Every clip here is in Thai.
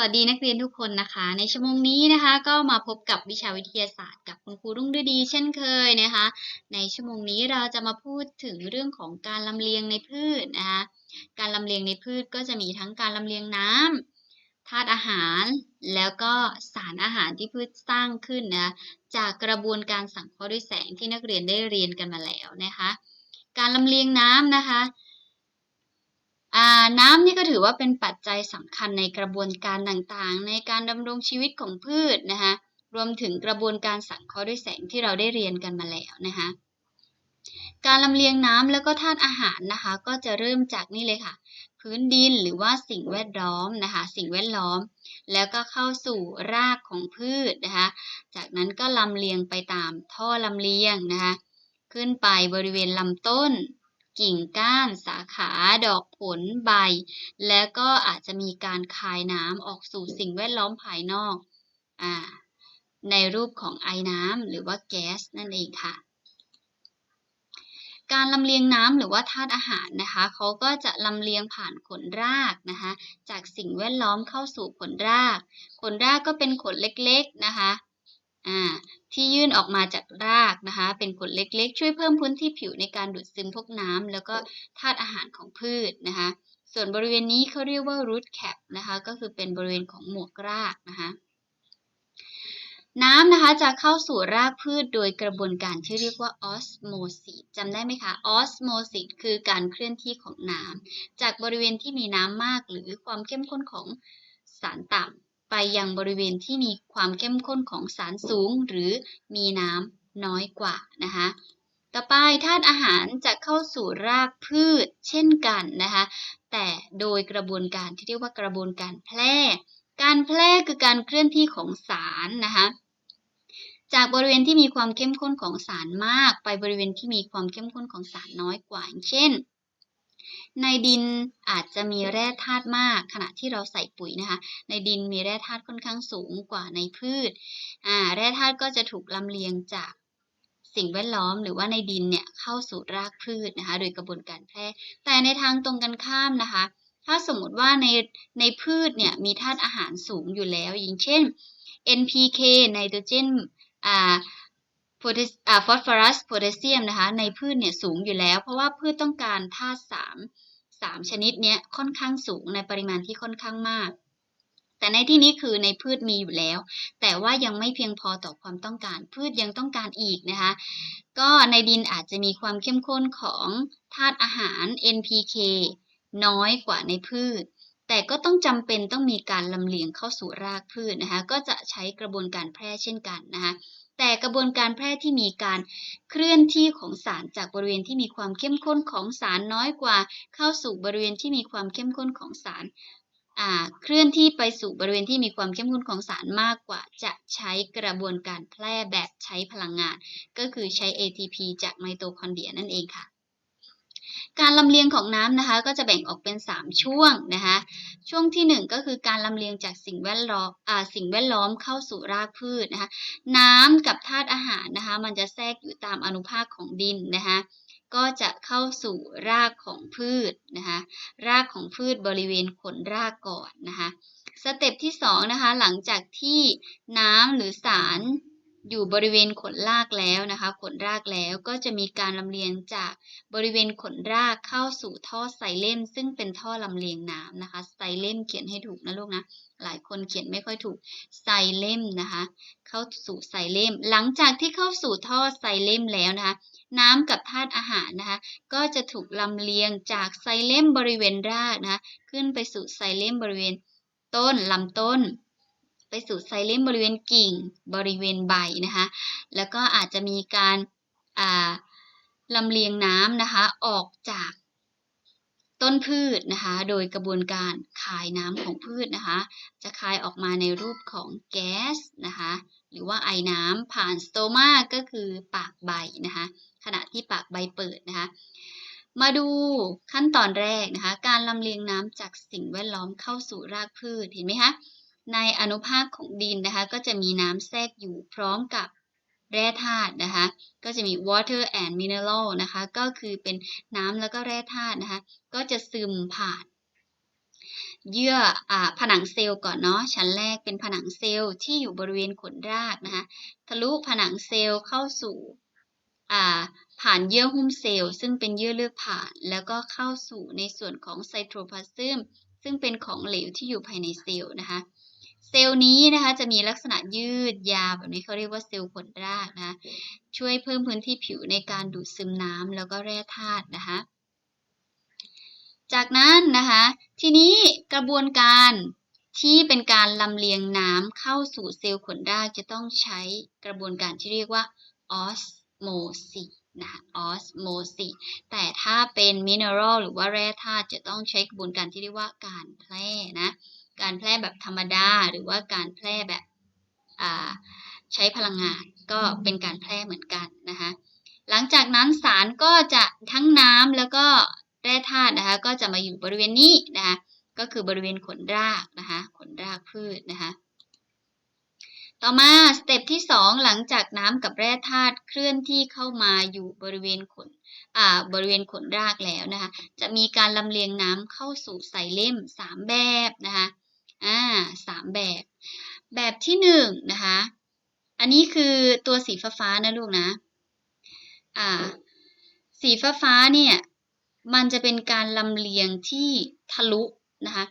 วัสดีนักเรียนทุกคนนะคะ ในชั่วโมงนี้นะคะก็มาพบกับวิชาวิทยาศาสตร์กับคุณครูรุ่งฤดี เช่นเคยนะคะ ในชั่วโมงนี้เราจะมาพูดถึงเรื่องของการลำเลียงในพืชนะคะการลำเลียงในพืชก็จะมีทั้งการลำเลียงน้ำธาตุอาหารแล้วก็สารอาหารที่พืชสร้างขึ้นนะจากกระบวนการสังเคราะห์ด้วยแสงที่นักเรียนได้เรียนกันมาแล้วนะคะ การลำเลียงน้ำนะคะ น้ำนี่ก็ถือว่าเป็นปัจจัยสำคัญในกระบวนการต่างๆ ในการดำรงชีวิตของพืชนะคะรวมถึงกระบวนการสังเคราะห์ด้วยแสงที่เราได้เรียนกันมาแล้วนะคะการลำเลียงน้ำแล้วก็ธาตุอาหารนะคะ ก็จะเริ่มจากนี่เลยค่ะ พื้นดินหรือว่าสิ่งแวดล้อมนะคะ สิ่งแวดล้อม แล้วก็เข้าสู่รากของพืชนะคะ จากนั้นก็ลำเลียงไปตามท่อลำเลียงนะคะ ขึ้นไปบริเวณลำต้น กิ่งก้านสาขาดอกผลใบ แล้วก็อาจจะมีการคายน้ำออกสู่สิ่งแวดล้อมภายนอกอในรูปของไอน้ำหรือว่าแก๊สนั่นเองค่ะการลำเลียงน้ำหรือว่าธาตุอาหารนะคะเขาก็จะลำเลียงผ่านขนรากนะคะจากสิ่งแวดล้อมเข้าสู่ขนราก ขนรากก็เป็นขนเล็กๆนะคะ ที่ยื่นออกมาจากรากนะคะ เป็นขนเล็กๆ ช่วยเพิ่มพื้นที่ผิวในการดูดซึมพวกน้ำแล้วก็ธาตุอาหารของพืชนะคะ ส่วนบริเวณนี้เขาเรียกว่า root cap นะคะ ก็คือเป็นบริเวณของหมวกรากนะคะน้ำนะคะจะเข้าสู่รากพืชโดยกระบวนการที่เรียกว่า osmosis จำได้ไหมคะ osmosis คือการเคลื่อนที่ของน้ำจากบริเวณที่มีน้ำมากหรือความเข้มข้นของสารต่ำ ไปยังบริเวณที่มีความเข้มข้นของสารสูง หรือมีน้ำน้อยกว่านะคะต่อไปธาตุอาหารจะเข้าสู่รากพืชเช่นกันนะคะแต่โดยกระบวนการที่เรียกว่ากระบวนการแพร่ การแพร่คือการเคลื่อนที่ของสารนะคะจากบริเวณที่มีความเข้มข้นของสารมาก ไปบริเวณที่มีความเข้มข้นของสารน้อยกว่าเช่น ในดินอาจจะมีแร่ธาตุมาก ขณะที่เราใส่ปุ๋ยนะคะ ในดินมีแร่ธาตุค่อนข้างสูงกว่าในพืชอ่าแร่ธาตุก็จะถูกลำเลียงจากสิ่งแวดล้อมหรือว่าในดินเนี่ยเข้าสู่รากพืชนะคะโดยกระบวนการแพร่ แต่ในทางตรงกันข้ามนะคะ ถ้าสมมติว่าในในพืชเนี่ยมีธาตุอาหารสูงอยู่แล้ว อย่างเช่น NPK ไนโตรเจนอ่า ฟอสฟอรัสโพแทสเซียมนะคะในพืชเนี่ยสูงอยู่แล้ว เพราะว่าพืชต้องการธาตุสามสามชนิดนี้ค่อนข้างสูงในปริมาณที่ค่อนข้างมาก แต่ในที่นี้คือในพืชมีอยู่แล้ว แต่ว่ายังไม่เพียงพอต่อความต้องการ พืชยังต้องการอีกนะคะ ก็ในดินอาจจะมีความเข้มข้นของธาตุอาหาร NPK น้อยกว่าในพืช แต่ก็ต้องจำเป็นต้องมีการลำเลียงเข้าสู่รากพืชนะคะ ก็จะใช้กระบวนการแพร่เช่นกันนะคะ แต่กระบวนการแพร่ที่มีการเคลื่อนที่ของสารจากบริเวณที่มีความเข้มข้นของสารน้อยกว่า เข้าสู่บริเวณที่มีความเข้มข้นของสารเคลื่อนที่ไปสู่บริเวณที่มีความเข้มข้นของสารมากกว่า จะใช้กระบวนการแพร่แบบใช้พลังงาน ก็คือใช้ ATP จากไมโตคอนเดรียนั่นเองค่ะ การลำเลียงของน้ำนะคะ ก็จะแบ่งออกเป็น 3 ช่วงนะคะ ช่วงที่ 1 ก็คือการลำเลียงจากสิ่งแวดล้อมสิ่งแวดล้อมเข้าสู่รากพืชนะคะ น้ำกับธาตุอาหารนะคะ มันจะแทรกอยู่ตามอนุภาคของดินนะคะก็จะเข้าสู่รากของพืชนะคะ รากของพืชบริเวณขนรากก่อนนะคะ สเต็ปที่2นะคะ หลังจากที่น้ำหรือสาร อยู่บริเวณขนรากแล้วนะคะ ขนรากแล้วก็จะมีการลำเลียงจากบริเวณขนรากเข้าสู่ท่อไซเลมซึ่งเป็นท่อลำเลียงน้ำนะคะไซเลมเขียนให้ถูกนะลูกนะหลายคนเขียนไม่ค่อยถูกไซเลมนะคะ เข้าสู่ไซเลมหลังจากที่เข้าสู่ท่อไซเลมแล้วนะคะ น้ำกับธาตุอาหารนะคะ ก็จะถูกลำเลียงจากไซเลมบริเวณรากนะคะขึ้นไปสู่ไซเลมบริเวณต้นลำต้น ไปสู่ไซเลมบริเวณกิ่งบริเวณใบนะคะ แล้วก็อาจจะมีการลำเลียงน้ำนะคะออกจากต้นพืชนะคะ โดยกระบวนการคายน้ำของพืชนะคะ จะคายออกมาในรูปของแก๊สนะคะ หรือว่าไอน้ำผ่านสโตมาก็คือปากใบนะคะ ขณะที่ปากใบเปิดนะคะ มาดูขั้นตอนแรกนะคะ การลำเลียงน้ำจากสิ่งแวดล้อมเข้าสู่รากพืช เห็นไหมคะ ในอนุภาคของดินนะคะก็จะมีน้ำแทรกอยู่พร้อมกับแร่ธาตุนะคะก็จะมี water and mineral นะคะก็คือเป็นน้ำแล้วก็แร่ธาตุนะคะก็จะซึมผ่านเยื่ออผนังเซลล์ก่อนเนาะชั้นแรกเป็นผนังเซลล์ที่อยู่บริเวณขนรากนะคะทะลุผนังเซลล์เข้าสู่ผ่านเยื่อหุ้มเซลล์ซึ่งเป็นเยื่อเลือกผ่าน แล้วก็เข้าสู่ในส่วนของไซโทพลาซึมซึ่งเป็นของเหลวที่อยู่ภายในเซลล์นะคะ เซลล์นี้นะคะจะมีลักษณะยืดยาวแบบนี้เขาเรียกว่าเซลล์ขนรากนะะช่วยเพิ่มพื้นที่ผิวในการดูดซึมน้ำแล้วก็แร่ธาตุนะคะจากนั้นนะคะทีนี้กระบวนการที่เป็นการลำเลียงน้ำเข้าสู่เซลล์ขนรากจะต้องใช้กระบวนการที่เรียกว่าออสโมซิสนะคะออสโมซิสแต่ถ้าเป็นมินเนอรัลหรือว่าแร่ธาตุจะต้องใช้กระบวนการที่เรียกว่าการแพร่นะ การแพร่แบบธรรมดา หรือว่าการแพร่แบบใช้พลังงานก็เป็นการแพร่เหมือนกันนะคะหลังจากนั้นสารก็จะทั้งน้ำแล้วก็แร่ธาตุนะคะก็จะมาอยู่บริเวณนี้นะคะก็คือบริเวณขนรากนะคะขนรากพืชนะคะต่อมาสเต็ปที่ 2 หลังจากน้ำกับแร่ธาตุเคลื่อนที่เข้ามาอยู่บริเวณขนอ่าบริเวณขนรากแล้วนะคะจะมีการลำเลียงน้ำเข้าสู่ไซเล่ม 3 แบบนะคะ อ่าสามแบบ แบบที่1นนะคะ อันนี้คือตัวสีฟ้าๆนะลูกนะ อ่า สีฟ้าๆเนี่ย มันจะเป็นการลำเลียงที่ทะลุนะคะ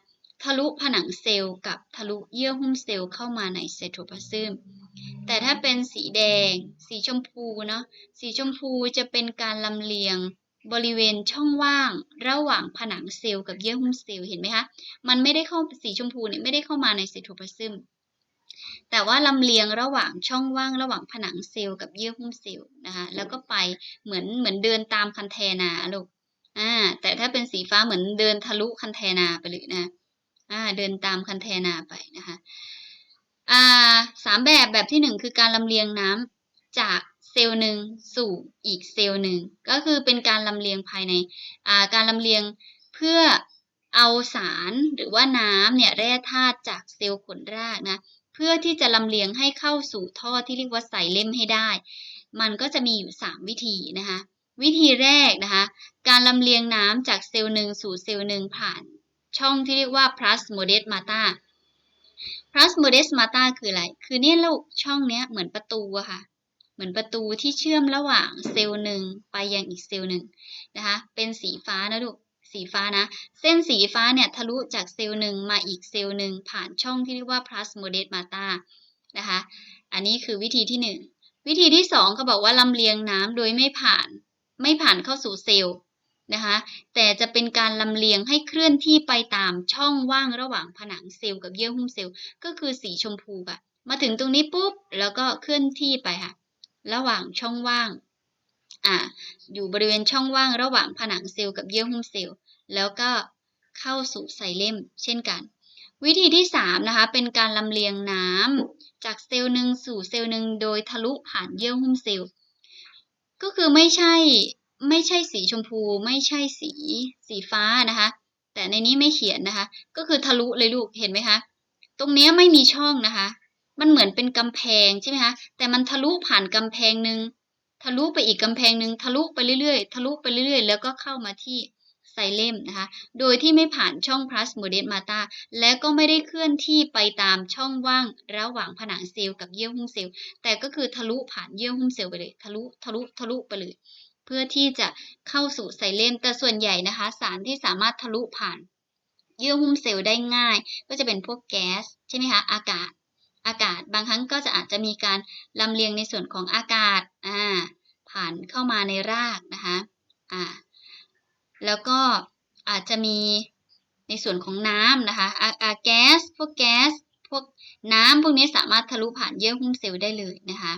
ทะลุผนังเซลล์กับทะลุเยื่อหุ้มเซลล์เข้ามาในไซโทพลาซึม แต่ถ้าเป็นสีแดง สีชมพูเนาะ สีชมพูจะเป็นการลำเลียง บริเวณช่องว่างระหว่างผนังเซลล์กับเยื่อหุ้มเซลล์เห็นไหมคะ มันไม่ได้เข้าสีชมพูเนี่ยไม่ได้เข้ามาในไซโทพลาซึม แต่ว่าลำเลียงระหว่างช่องว่างระหว่างผนังเซลล์กับเยื่อหุ้มเซลล์นะคะแล้วก็ไปเหมือนเหมือนเดินตามคันเทนาลูกอ่าแต่ถ้าเป็นสีฟ้าเหมือนเดินทะลุคันเทนาไปเลยนะอ่าเดินตามคันเทนาไปนะคะอ่าสามแบบแบบที่หนึ่งคือการลำเลียงน้ำจาก เซลล์หนึ่งสู่อีกเซลล์หนึ่งก็คือเป็นการลำเลียงภายในาการลำเลียงเพื่อเอาสารหรือว่าน้ำเนี่ยแร่ธาตุจากเซลล์ขนรากนะเพื่อที่จะลำเลียงให้เข้าสู่ท่อที่เรียกว่าไซเล่มให้ได้ มันก็จะมีอยู่ 3 วิธีนะคะวิธีแรกนะคะการลำเลียงน้ำจากเซลล์หนึ่งสู่เซลล์หนึ่งผ่านช่องที่เรียกว่า plus modesmata plus modesmata คืออะไร คือเนี่ยลูกช่องเนี้ยเหมือนประตูอะค่ะ เหมือนประตูที่เชื่อมระหว่างเซลล์หนึ่งไปยังอีกเซลล์หนึ่งนะคะ เป็นสีฟ้านะลูก สีฟ้านะ เส้นสีฟ้าเนี่ยทะลุจากเซลล์หนึ่งมาอีกเซลล์หนึ่งผ่านช่องที่เรียกว่า plus modesmata นะคะ อันนี้คือวิธีที่หนึ่งวิธีที่สองเขาบอกว่าลำเลียงน้ำโดยไม่ผ่าน ไม่ผ่านเข้าสู่เซลล์นะคะ แต่จะเป็นการลำเลียงให้เคลื่อนที่ไปตามช่องว่างระหว่างผนังเซลล์กับเยื่อหุ้มเซลล์ ก็คือสีชมพูค่ะ มาถึงตรงนี้ปุ๊บ แล้วก็เคลื่อนที่ไปค่ะ ระหว่างช่องว่างอ่าอยู่บริเวณช่องว่างระหว่างผนังเซลล์กับเยื่อหุ้มเซลล์ แล้วก็เข้าสู่ไซเลมเช่นกัน วิธีที่3นะคะเป็นการลำเลียงน้ำจากเซลล์หนึ่งสู่เซลล์หนึ่งโดยทะลุผ่านเยื่อหุ้มเซลล์ ก็คือไม่ใช่ไม่ใช่สีชมพู ไม่ใช่สีสีฟ้านะคะ แต่ในนี้ไม่เขียนนะคะ ก็คือทะลุเลยลูกเห็นไหมคะ ตรงนี้ไม่มีช่องนะคะ มันเหมือนเป็นกำแพงใช่ไหมคะ แต่มันทะลุผ่านกำแพงหนึ่งทะลุไปอีกกำแพงหนึ่งทะลุไปเรื่อยๆ ทะลุไปเรื่อยๆ แล้วก็เข้ามาที่ไซเลมนะคะ โดยที่ไม่ผ่านช่องพลาสโมเดสมาตาและก็ไม่ได้เคลื่อนที่ไปตามช่องว่างระหว่างผนังเซลล์กับเยื่อหุ้มเซลล์ แต่ก็คือทะลุผ่านเยื่อหุ้มเซลล์ไปเลย ทะลุ ทะลุ ทะลุไปเลย เพื่อที่จะเข้าสู่ไซเลม แต่ส่วนใหญ่นะคะ สารที่สามารถทะลุผ่านเยื่อหุ้มเซลล์ได้ง่าย ก็จะเป็นพวกแก๊สใช่ไหมคะ อากาศ อากาศ บางครั้งก็จะอาจจะมีการลำเลียงในส่วนของอากาศอ่าผ่านเข้ามาในรากนะคะอ่าแล้วก็อาจจะมีในส่วนของน้ำนะคะอาแก๊สพวกแก๊สพวกน้ำพวกนี้สามารถทะลุผ่านเยื่อหุ้มเซลล์ได้เลยนะคะ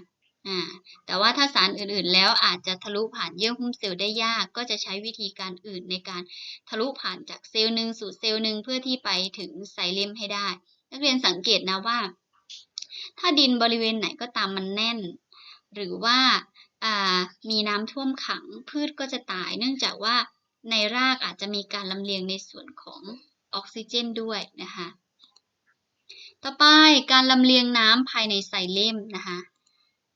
อ่าแต่ว่าถ้าสารอื่นๆ แล้วอาจจะทะลุผ่านเยื่อหุ้มเซลล์ได้ยาก ก็จะใช้วิธีการอื่นในการทะลุผ่านจากเซลล์หนึ่งสู่เซลล์หนึ่งเพื่อที่ไปถึงไซเลมให้ได้ นักเรียนสังเกตนะว่า ถ้าดินบริเวณไหนก็ตามมันแน่น หรือว่ามีน้ำท่วมขังพืชก็จะตาย เนื่องจากว่าในรากอาจจะมีการลำเลียงในส่วนของออกซิเจนด้วยนะคะต่อไปการลำเลียงน้ำภายในไซเลมนะคะ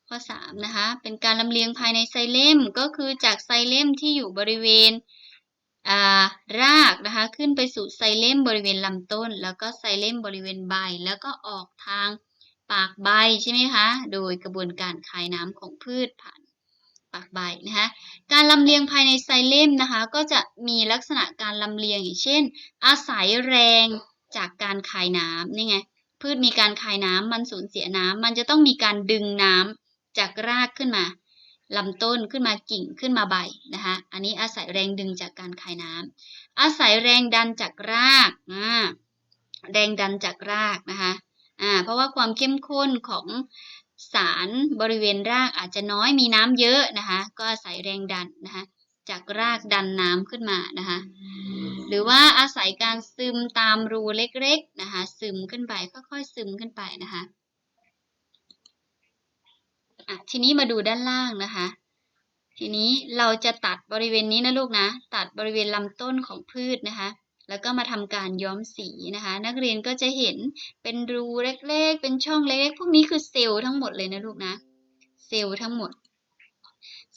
ข้อ3นะคะเป็นการลำเลียงภายในไซเลมก็คือจากไซเลมที่อยู่บริเวณารากนะคะขึ้นไปสู่ไซเลมบริเวณลำต้น แล้วก็ไซเลมบริเวณใบ แล้วก็ออกทาง ปากใบใช่ไหมคะ โดยกระบวนการคายน้ำของพืชผ่านปากใบนะคะการลำเลียงภายในไซเลมนะคะ ก็จะมีลักษณะการลำเลียงอย่างเช่น อาศัยแรงจากการคายน้ำนี่ไงพืชมีการคายน้ำมันสูญเสียน้ำมันจะต้องมีการดึงน้ำจากรากขึ้นมาลำต้นขึ้นมากิ่งขึ้นมาใบนะคะอันนี้อาศัยแรงดึงจากการคายน้ำอาศัยแรงดันจากรากอ่าแรงดันจากรากนะคะ อ่าเพราะว่าความเข้มข้นของสารบริเวณรากอาจจะน้อยมีน้ำเยอะนะคะ ก็อาศัยแรงดันนะคะจากรากดันน้ำขึ้นมานะคะหรือว่าอาศัยการซึมตามรูเล็กๆนะคะซึมขึ้นไปค่อยๆซึมขึ้นไปนะคะอะทีนี้มาดูด้านล่างนะคะ ทีนี้เราจะตัดบริเวณนี้นะลูกนะ ตัดบริเวณลำต้นของพืชนะคะ แล้วก็มาทำการย้อมสีนะคะ นักเรียนก็จะเห็นเป็นรูเล็กๆ เป็นช่องเล็กๆ พวกนี้คือเซลล์ทั้งหมดเลยนะลูกนะ เซลล์ทั้งหมด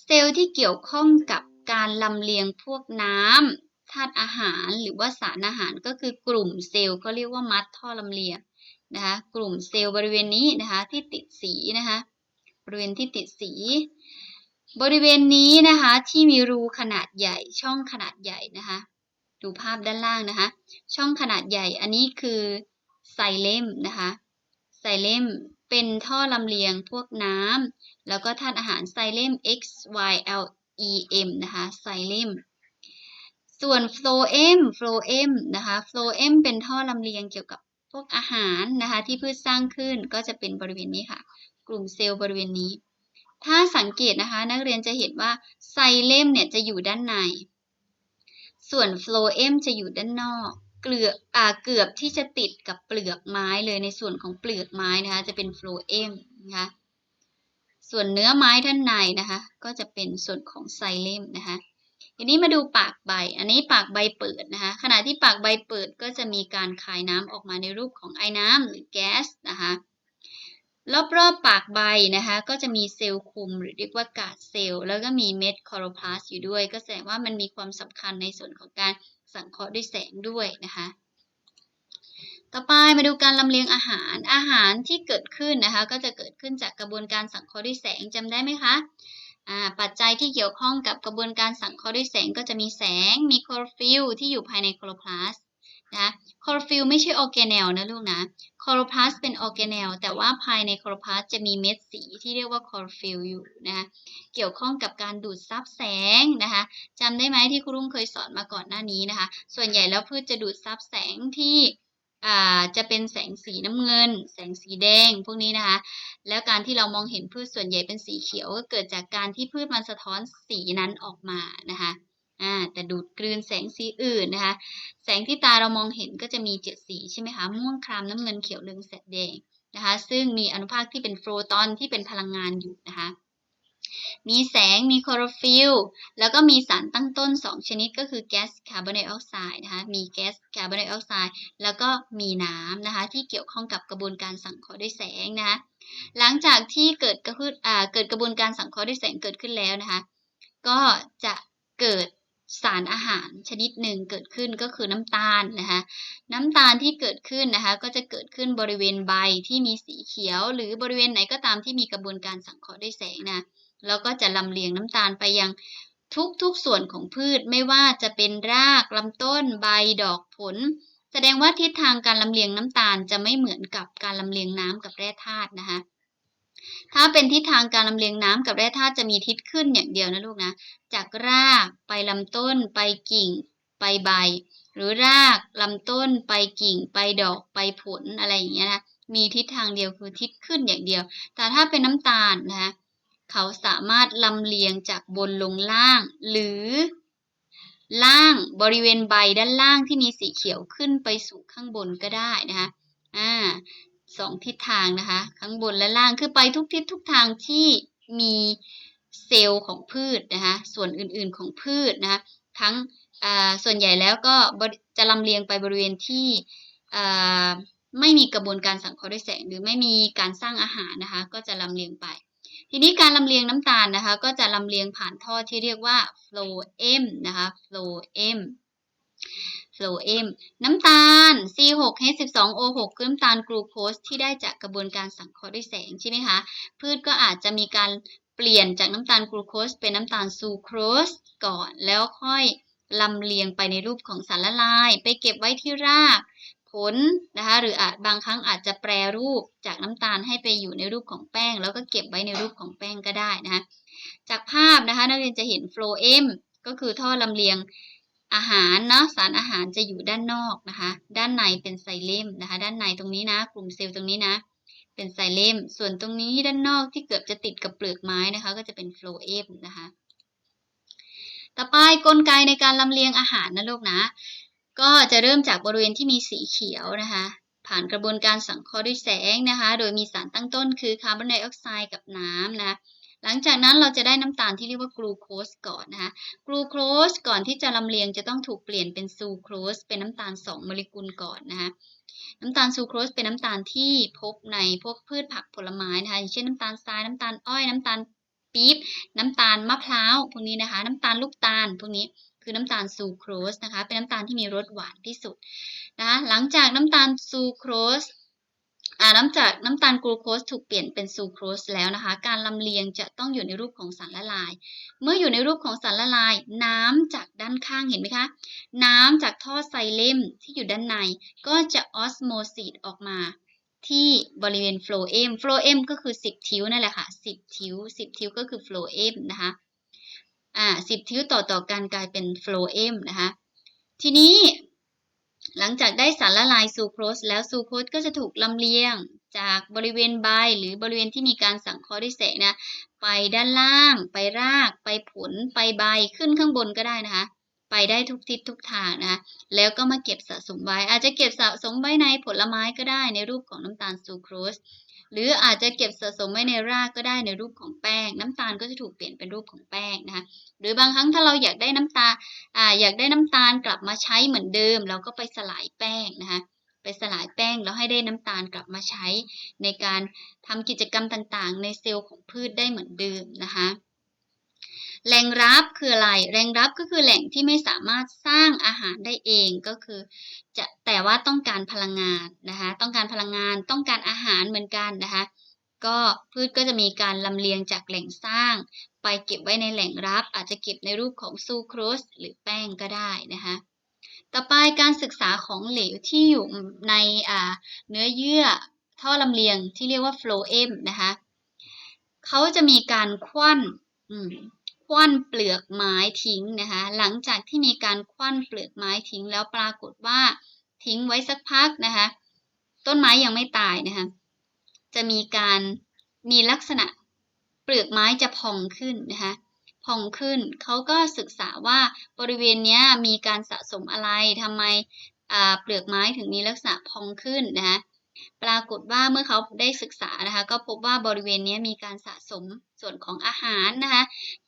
เซลล์ที่เกี่ยวข้องกับการลำเลียงพวกน้ำธาตุอาหารหรือว่าสารอาหารก็คือกลุ่มเซลล์เขาเรียกว่ามัดท่อลำเลียงนะคะ กลุ่มเซลล์บริเวณนี้นะคะที่ติดสีนะคะ บริเวณที่ติดสีบริเวณนี้นะคะที่มีรูขนาดใหญ่ช่องขนาดใหญ่นะคะ ดูภาพด้านล่างนะคะ ช่องขนาดใหญ่อันนี้คือไซเลมนะคะไซเลมเป็นท่อลำเลียงพวกน้ำแล้วก็ธาตุอาหารไซเลม X Y L E M นะคะไซเลมส่วนโฟลเอมโฟลเอมนะคะโฟลเอมเป็นท่อลำเลียงเกี่ยวกับพวกอาหารนะคะที่พืชสร้างขึ้นก็จะเป็นบริเวณนี้ค่ะ กลุ่มเซลล์บริเวณนี้ ถ้าสังเกตนะคะนักเรียนจะเห็นว่าไซเลมเนี่ยจะอยู่ด้านใน ส่วนโฟลเอมจะอยู่ด้านนอก เกลืออ่าเกือบที่จะติดกับเปลือกไม้เลยในส่วนของเปลือกไม้นะคะ จะเป็นโฟลเอมนะคะ ส่วนเนื้อไม้ด้านในนะคะ ก็จะเป็นส่วนของไซเลมนะคะทีนี้มาดูปากใบ อันนี้ปากใบเปิดนะคะ ขณะที่ปากใบเปิดก็จะมีการคายน้ำออกมาในรูปของไอ้น้ำหรือแก๊สนะคะ รอบๆปากใบนะคะ ก็จะมีเซลล์คุมหรือเรียกว่ากาดเซลล์แล้วก็มีเม็ดคลอโรพลาสต์อยู่ด้วย ก็แสดงว่ามันมีความสำคัญในส่วนของการสังเคราะห์ด้วยแสงด้วยนะคะ ต่อไปมาดูการลำเลียงอาหาร อาหารที่เกิดขึ้นนะคะ ก็จะเกิดขึ้นจากกระบวนการสังเคราะห์ด้วยแสงจำได้ไหมคะปัจจัยที่เกี่ยวข้องกับกระบวนการสังเคราะห์ด้วยแสงก็จะมีแสง มีคลอโรฟิลที่อยู่ภายในคลอโรพลาสต์นะ คลอโรฟิลไม่ใช่ออร์แกเนลนะลูกนะ ลอโรพลาสเป็นออร์แกเนลแต่ว่าภายในคลอโรพลาสจะมีเม็ดสีที่เรียกว่าคลอโรฟิลอยู่นะคะเกี่ยวข้องกับการดูดซับแสงนะคะจำได้ไหมที่ครูรุ่งเคยสอนมาก่อนหน้านี้นะคะ ส่วนใหญ่แล้วพืชจะดูดซับแสงที่จะเป็นแสงสีน้ำเงิน แสงสีแดงพวกนี้นะคะ แล้วการที่เรามองเห็นพืชส่วนใหญ่เป็นสีเขียวก็เกิดจากการที่พืชมันสะท้อนสีนั้นออกมานะคะ อ่าแต่ดูดกลืนแสงสีอื่นนะคะ แสงที่ตาเรามองเห็นก็จะมีเจ็ดสีใช่ไหมคะ ม่วงครามน้ำเงินเขียวเหลืองแสดแดงนะคะ ซึ่งมีอนุภาคที่เป็นโฟตอนที่เป็นพลังงานอยู่นะคะ มีแสง มีคลอโรฟิลแล้วก็มีสารตั้งต้น 2 ชนิดก็คือแก๊สคาร์บอนไดออกไซด์นะคะ มีแก๊สคาร์บอนไดออกไซด์ แล้วก็มีน้ำนะคะ ที่เกี่ยวข้องกับกระบวนการสังเคราะห์ด้วยแสงนะคะ หลังจากที่เกิดกระพือ่าเกิดกระบวนการสังเคราะห์ด้วยแสงเกิดขึ้นแล้วนะคะ ก็จะเกิด สารอาหารชนิดหนึ่งเกิดขึ้นก็คือน้ำตาลนะคะน้ำตาลที่เกิดขึ้นนะคะก็จะเกิดขึ้นบริเวณใบที่มีสีเขียว หรือบริเวณไหนก็ตามที่มีกระบวนการสังเคราะห์ด้วยแสงนะแล้วก็จะลำเลียงน้ำตาลไปยังทุกๆส่วนของพืชไม่ว่าจะเป็นรากลำต้นใบดอกผล แสดงว่าทิศทางการลำเลียงน้ำตาลจะไม่เหมือนกับการลำเลียงน้ำกับแร่ธาตุนะคะ ถ้าเป็นทิศทางการลำเลียงน้ำกับแร่ธาตุจะมีทิศขึ้นอย่างเดียวนะลูกนะ จากรากไปลำต้น ไปกิ่ง ไปใบ หรือรากลำต้น ไปกิ่ง ไปดอก ไปผลอะไรอย่างเงี้ยนะ มีทิศทางเดียวคือทิศขึ้นอย่างเดียว แต่ถ้าเป็นน้ำตาลนะคะเขาสามารถลำเลียงจากบนลงล่าง หรือ ล่างบริเวณใบด้านล่างที่มีสีเขียวขึ้นไปสู่ข้างบนก็ได้นะคะอ่า สองทิศทางนะคะ ข้างบนและล่างคือไปทุกทิศทุกทางที่มีเซลล์ของพืชนะคะ ส่วนอื่นๆของพืชนะคะทั้งส่วนใหญ่แล้วก็จะลำเลียงไปบริเวณที่ไม่มีกระบวนการสังเคราะห์ด้วยแสง หรือไม่มีการสร้างอาหารนะคะ ก็จะลำเลียงไป ทีนี้การลำเลียงน้ำตาลนะคะ ก็จะลำเลียงผ่านท่อที่เรียกว่า phloem นะคะ phloem phloem น้ำตาล C6H12O6 คือน้ำตาลกลูโคสที่ได้จากกระบวนการสังเคราะห์ด้วยแสงใช่ไหมคะพืชก็อาจจะมีการเปลี่ยนจากน้ำตาลกลูโคสเป็นน้ำตาลซูโครสก่อน แล้วค่อยลำเลียงไปในรูปของสารละลาย ไปเก็บไว้ที่รากผลนะคะหรืออาจบางครั้งอาจจะแปรรูปจากน้ำตาลให้ไปอยู่ในรูปของแป้ง แล้วก็เก็บไว้ในรูปของแป้งก็ได้นะคะจากภาพนะคะนักเรียนจะเห็นโฟลเอมก็คือท่อลำเลียง อาหารเนาะสารอาหารจะอยู่ด้านนอกนะคะ ด้านในเป็นไซเลมนะคะ ด้านในตรงนี้นะ กลุ่มเซลล์ตรงนี้นะ เป็นไซเลมส่วนตรงนี้ด้านนอกที่เกือบจะติดกับเปลือกไม้นะคะ ก็จะเป็นโฟลเอมนะคะ ต่อไปกลไกในการลำเลียงอาหารนะลูกนะ ก็จะเริ่มจากบริเวณที่มีสีเขียวนะคะ ผ่านกระบวนการสังเคราะห์ด้วยแสงนะคะ โดยมีสารตั้งต้นคือคาร์บอนไดออกไซด์กับน้ำนะ หลังจากนั้นเราจะได้น้ำตาลที่เรียกว่ากลูโคสก่อนนะคะกลูโคสก่อนที่จะลำเลียงจะต้องถูกเปลี่ยนเป็นซูโครสเป็นน้ำตาล 2 โมเลกุลก่อนนะคะน้ำตาลซูโครสเป็นน้ำตาลที่พบในพวกพืชผักผลไม้นะคะอย่างเช่นน้ำตาลทรายน้ำตาลอ้อยน้ำตาลปี๊บน้ำตาลมะพร้าวพวกนี้นะคะ น้ำตาลลูกตาลพวกนี้คือน้ำตาลซูโครสนะคะ เป็นน้ำตาลที่มีรสหวานที่สุดนะคะหลังจากน้ำตาลซูโครส น้ำจากน้ำตาลกลูโคสถูกเปลี่ยนเป็นซูโครสแล้วนะคะ การลำเลียงจะต้องอยู่ในรูปของสารละลาย เมื่ออยู่ในรูปของสารละลาย น้ำจากด้านข้างเห็นไหมคะ น้ำจากท่อไซเลมที่อยู่ด้านใน ก็จะออสโมซิสออกมา ที่บริเวณโฟลเอมโฟลเอมก็คือ 10 ทิวนั่นแหละค่ะ 10 ทิว10 ทิวก็คือโฟลเอมนะคะอ่า10 ทิวต่อต่อกันกลายเป็นโฟลเอมนะคะ ทีนี้ หลังจากได้สารละลายซูโครสแล้วซูโครสก็จะถูกลำเลียงจากบริเวณใบหรือบริเวณที่มีการสังเคราะห์ด้วยแสงนะไปด้านล่าง ไปราก ไปผล ไปใบขึ้นข้างบนก็ได้นะคะ ไปได้ทุกทิศทุกทางนะแล้วก็มาเก็บสะสมไว้ อาจจะเก็บสะสมไว้ในผลไม้ก็ได้ในรูปของน้ำตาลซูโครส หรืออาจจะเก็บสะสมไว้ในรากก็ได้ในรูปของแป้ง น้ำตาลก็จะถูกเปลี่ยนเป็นรูปของแป้งนะคะหรือบางครั้งถ้าเราอยากได้น้ำตาลอ่าอยากได้น้ำตาลกลับมาใช้เหมือนเดิม เราก็ไปสลายแป้งนะคะไปสลายแป้งแล้วให้ได้น้ำตาลกลับมาใช้ ในการทำกิจกรรมต่างๆ ในเซลล์ของพืชได้เหมือนเดิมนะคะ แหล่งรับคืออะไรแหล่งรับก็คือแหล่งที่ไม่สามารถสร้างอาหารได้เองก็คือจะแต่ว่าต้องการพลังงานนะคะต้องการพลังงานต้องการอาหารเหมือนกันนะคะก็พืชก็จะมีการลำเลียงจากแหล่งสร้าง ไปเก็บไว้ในแหล่งรับ อาจจะเก็บในรูปของซูโครสหรือแป้งก็ได้นะคะต่อไปการศึกษาของเหลวที่อยู่ในเนื้อเยื่อท่อลำเลียงที่เรียกว่าโฟลเอมนะคะเขาจะมีการคว้น คว้นเปลือกไม้ทิ้งนะคะ หลังจากที่มีการคว้นเปลือกไม้ทิ้งแล้วปรากฏว่าทิ้งไว้สักพักนะคะ ต้นไม้ยังไม่ตายนะคะ จะมีการมีลักษณะเปลือกไม้จะพองขึ้นนะคะพองขึ้นเขาก็ศึกษาว่าบริเวณนี้มีการสะสมอะไรทำไมเปลือกไม้ถึงมีลักษณะพองขึ้นนะคะ ปรากฏว่าเมื่อเขาได้ศึกษานะคะ ก็พบว่าบริเวณนี้มีการสะสมส่วนของอาหารนะคะ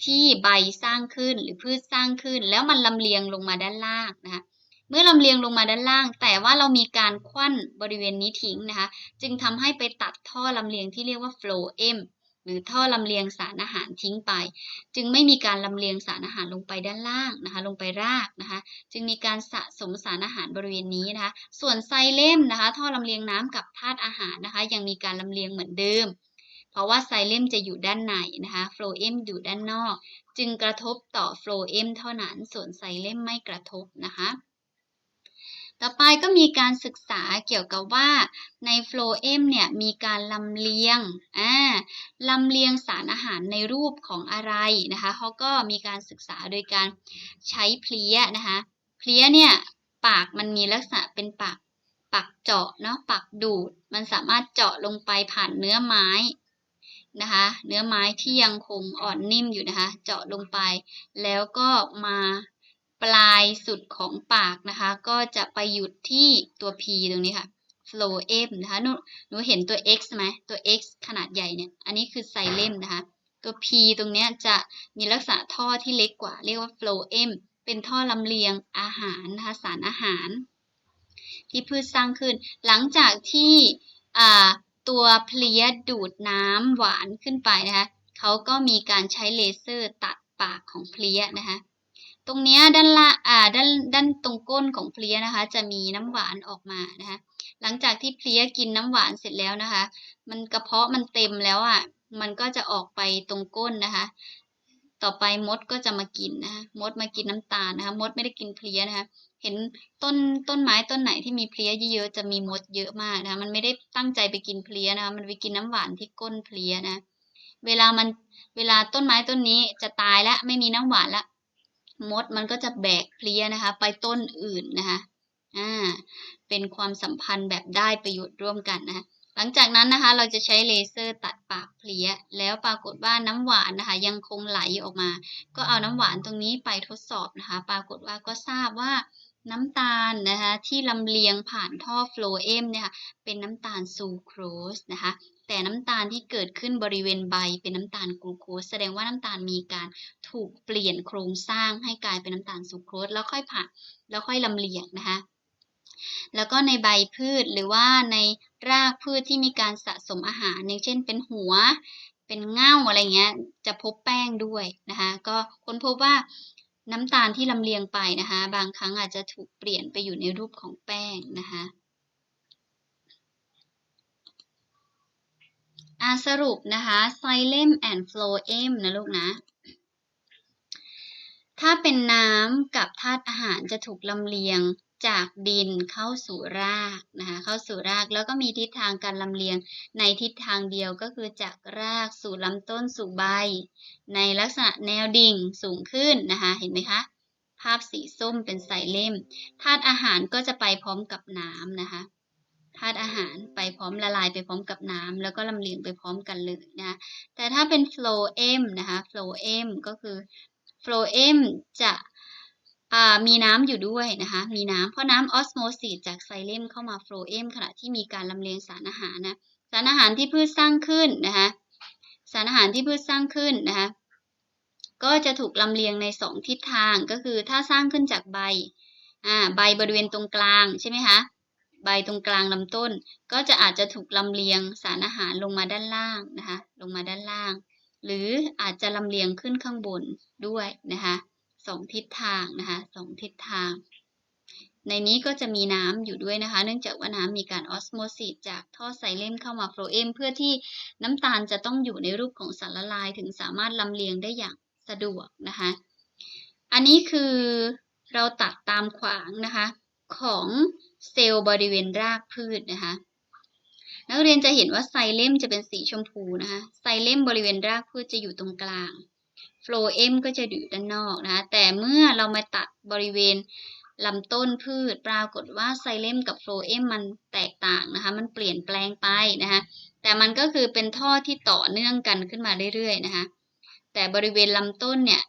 ที่ใบสร้างขึ้นหรือพืชสร้างขึ้น แล้วมันลำเลียงลงมาด้านล่างนะคะเมื่อลำเลียงลงมาด้านล่าง แต่ว่าเรามีการคว้นบริเวณนี้ทิ้งนะคะ จึงทำให้ไปตัดท่อลำเลียงที่เรียกว่า flowm หรือท่อลำเลียงสารอาหารทิ้งไป จึงไม่มีการลำเลียงสารอาหารลงไปด้านล่างนะคะ ลงไปรากนะคะ จึงมีการสะสมสารอาหารบริเวณนี้นะคะ ส่วนไซเลมนะคะ ท่อลำเลียงน้ำกับธาตุอาหารนะคะ ยังมีการลำเลียงเหมือนเดิม เพราะว่าไซเลมจะอยู่ด้านในนะคะโฟลเอมอยู่ด้านนอก จึงกระทบต่อโฟลเอมเท่านั้น ส่วนไซเลมไม่กระทบนะคะ ต่อไปก็มีการศึกษาเกี่ยวกับว่าในโฟลเอมเนี่ยมีการลำเลียงอ่าลำเลียงสารอาหารในรูปของอะไรนะคะเขาก็มีการศึกษาโดยการใช้เพลียนะคะเพลียเนี่ยปากมันมีลักษณะเป็นปากปากเจาะเนาะปากดูด มันสามารถเจาะลงไปผ่านเนื้อไม้นะคะเนื้อไม้ที่ยังคงอ่อนนิ่มอยู่นะคะ เจาะลงไป แล้วก็มา ปลายสุดของปากนะคะ ก็จะไปหยุดที่ตัว P ตรงนี้ค่ะ phloem นะคะหนูหนูเห็นตัว X ไหมตัว X ขนาดใหญ่เนี่ย อันนี้คือไซเลมนะคะ ตัว P ตรงนี้จะมีลักษณะท่อที่เล็กกว่า เรียกว่า phloem เป็นท่อลำเลียงอาหารนะคะสารอาหาร ที่พืชสร้างขึ้น หลังจากที่ตัวเพลียดูดน้ำหวานขึ้นไปนะคะเขาก็มีการใช้เลเซอร์ตัดปากของเพลียนะคะ ตรงเนี้ยด้านละอ่าด้านด้านตรงก้นของเพลี้ยนะคะ จะมีน้ำหวานออกมานะคะ หลังจากที่เพลี้ยกินน้ำหวานเสร็จแล้วนะคะ มันกระเพาะมันเต็มแล้วอะมันก็จะออกไปตรงก้นนะคะ ต่อไปมดก็จะมากินนะคะมดมากินน้ำตาลนะคะ มดไม่ได้กินเพลี้ยนะคะ เห็นต้นต้นไม้ต้นไหนที่มีเพลี้ยเยอะๆจะมีมดเยอะมากนะคะ มันไม่ได้ตั้งใจไปกินเพลี้ยนะคะ มันไปกินน้ำหวานที่ก้นเพลี้ยนะ เวลามันเวลาต้นไม้ต้นนี้จะตายแล้วไม่มีน้ำหวานและ มดมันก็จะแบกเพลี้ยนะคะ ไปต้นอื่นนะคะอ่าเป็นความสัมพันธ์แบบได้ประโยชน์ร่วมกันนะคะหลังจากนั้นนะคะ เราจะใช้เลเซอร์ตัดปากเพลี้ยแล้วปรากฏว่าน้ำหวานนะคะ ยังคงไหลออกมา ก็เอาน้ำหวานตรงนี้ไปทดสอบนะคะ ปรากฏว่าก็ทราบว่า น้ำตาลนะคะที่ลำเลียงผ่านท่อโฟลเอมเนี่ยค่ะเป็นน้ำตาลซูโครสนะคะแต่น้ำตาลที่เกิดขึ้นบริเวณใบเป็นน้ำตาลกลูโคสแสดงว่าน้ำตาลมีการถูกเปลี่ยนโครงสร้างให้กลายเป็นน้ำตาลซูโครสแล้วค่อยผ่านแล้วค่อยลำเลียงนะคะแล้วก็ในใบพืชหรือว่าในรากพืชที่มีการสะสมอาหารอย่างเช่นเป็นหัวเป็นเง่าอะไรเงี้ยจะพบแป้งด้วยนะคะก็ค้นพบว่า น้ำตาลที่ลำเลียงไปนะคะ บางครั้งอาจจะถูกเปลี่ยนไปอยู่ในรูปของแป้งนะคะอาสรุปนะคะไซเลมแอนด์โฟลเอมนะลูกนะ ถ้าเป็นน้ำกับธาตุอาหารจะถูกลำเลียง จากดินเข้าสู่รากนะคะเข้าสู่รากแล้วก็มีทิศทางการลำเลียงในทิศทางเดียวก็คือจากรากสู่ลำต้นสู่ใบ ในลักษณะแนวดิ่งสูงขึ้นนะคะเห็นไหมคะภาพสีส้มเป็นไซเลมธาตุอาหารก็จะไปพร้อมกับน้ำนะคะธาตุอาหารไปพร้อมละลายไปพร้อมกับน้ำแล้วก็ลำเลียงไปพร้อมกันเลยนะะแต่ถ้าเป็นโฟลเอมนะคะโฟลเอมก็คือโฟลเอมจะ มีน้ำอยู่ด้วยนะคะ มีน้ำเพราะน้ำออสโมซิสจากไซเลมเข้ามาโฟลเอมขณะที่มีการลำเลียงสารอาหารนะ สารอาหารที่พืชสร้างขึ้นนะคะ สารอาหารที่พืชสร้างขึ้นนะคะ ก็จะถูกลำเลียงในสองทิศทาง ก็คือถ้าสร้างขึ้นจากใบ อ่า ใบบริเวณตรงกลางใช่ไหมคะ ใบตรงกลางลำต้น ก็จะอาจจะถูกลำเลียงสารอาหารลงมาด้านล่างนะคะ ลงมาด้านล่าง หรืออาจจะลำเลียงขึ้นข้างบนด้วยนะคะ สองทิศทางนะคะสองทิศทาง ในนี้ก็จะมีน้ำอยู่ด้วยนะคะ เนื่องจากว่าน้ำมีการออสโมซิสจากท่อไซเลมเข้ามาโฟลเอมเพื่อที่น้ำตาลจะต้องอยู่ในรูปของสารละลายถึงสามารถลำเลียงได้อย่างสะดวกนะคะ อันนี้คือเราตัดตามขวางนะคะของเซลล์บริเวณรากพืชนะคะนักเรียนจะเห็นว่าไซเลมจะเป็นสีชมพูนะคะ ไซเลมบริเวณรากพืชจะอยู่ตรงกลาง โฟลเอมก็จะอยู่ด้านนอกนะคะแต่เมื่อเรามาตัดบริเวณลำต้นพืชปรากฏว่าไซเลมกับโฟลเอมมันแตกต่างนะคะ มันเปลี่ยนแปลงไปนะคะ แต่มันก็คือเป็นท่อที่ต่อเนื่องกันขึ้นมาเรื่อยๆนะคะ แต่บริเวณลำต้นเนี่ย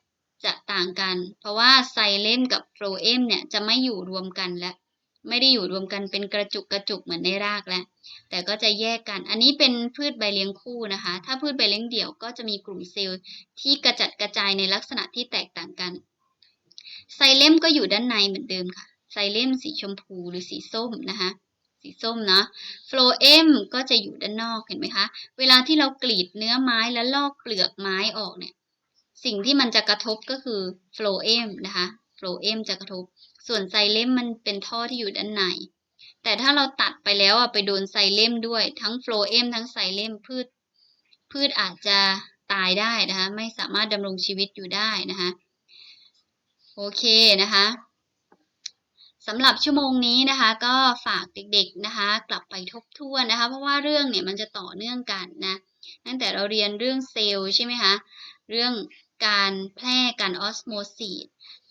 จะต่างกัน เพราะว่าไซเลมกับโฟลเอมเนี่ยจะไม่อยู่รวมกันและ ไม่ได้อยู่รวมกันเป็นกระจุกกระจุกเหมือนในรากแล้ว แต่ก็จะแยกกัน อันนี้เป็นพืชใบเลี้ยงคู่นะคะ ถ้าพืชใบเลี้ยงเดี่ยวก็จะมีกลุ่มเซลล์ที่กระจัดกระจายในลักษณะที่แตกต่างกัน ไซเลมก็อยู่ด้านในเหมือนเดิมค่ะ ไซเลมสีชมพูหรือสีส้มนะคะ สีส้มเนาะโฟลเอมก็จะอยู่ด้านนอกเห็นไหมคะ เวลาที่เรากรีดเนื้อไม้แล้วลอกเปลือกไม้ออกเนี่ย สิ่งที่มันจะกระทบก็คือโฟลเอมนะคะ โฟลเอมจะกระทบ ส่วนไซเลมมันเป็นท่อที่อยู่ด้านในแต่ถ้าเราตัดไปแล้วอะไปโดนไซเลมด้วย ทั้งโฟลเอมทั้งไซเลมพืช พืชอาจจะตายได้นะคะ ไม่สามารถดำรงชีวิตอยู่ได้นะคะ โอเคนะคะสำหรับชั่วโมงนี้นะคะ ก็ฝากเด็กๆนะคะ กลับไปทบทวนนะคะ เพราะว่าเรื่องเนี่ยมันจะต่อเนื่องกันนะตั้งแต่เราเรียนเรื่องเซลล์ใช่ไหมคะเรื่องการแพร่การออสโมซิส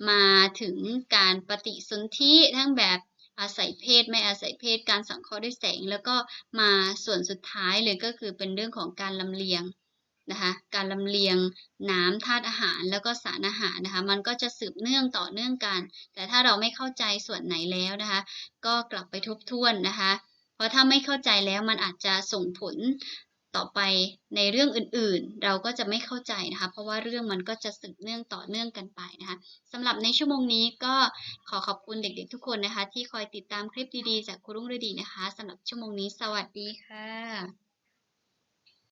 มาถึงการปฏิสนธิทั้งแบบอาศัยเพศไม่อาศัยเพศการสังเคราะห์ด้วยแสง แล้วก็มาส่วนสุดท้ายเลยก็คือเป็นเรื่องของการลำเลียงนะคะการลำเลียงน้ำธาตุอาหารแล้วก็สารอาหารนะคะมันก็จะสืบเนื่องต่อเนื่องกัน แต่ถ้าเราไม่เข้าใจส่วนไหนแล้วนะคะก็กลับไปทบทวนนะคะ เพราะถ้าไม่เข้าใจแล้วมันอาจจะส่งผล ต่อไปในเรื่องอื่นๆ เราก็จะไม่เข้าใจนะคะ เพราะว่าเรื่องมันก็จะสืบเนื่องต่อเนื่องกันไปนะคะสำหรับในชั่วโมงนี้ก็ขอขอบคุณเด็กๆทุกคนนะคะ ที่คอยติดตามคลิปดีๆ จากครูรุ่งฤดีนะคะสำหรับชั่วโมงนี้สวัสดีค่ะ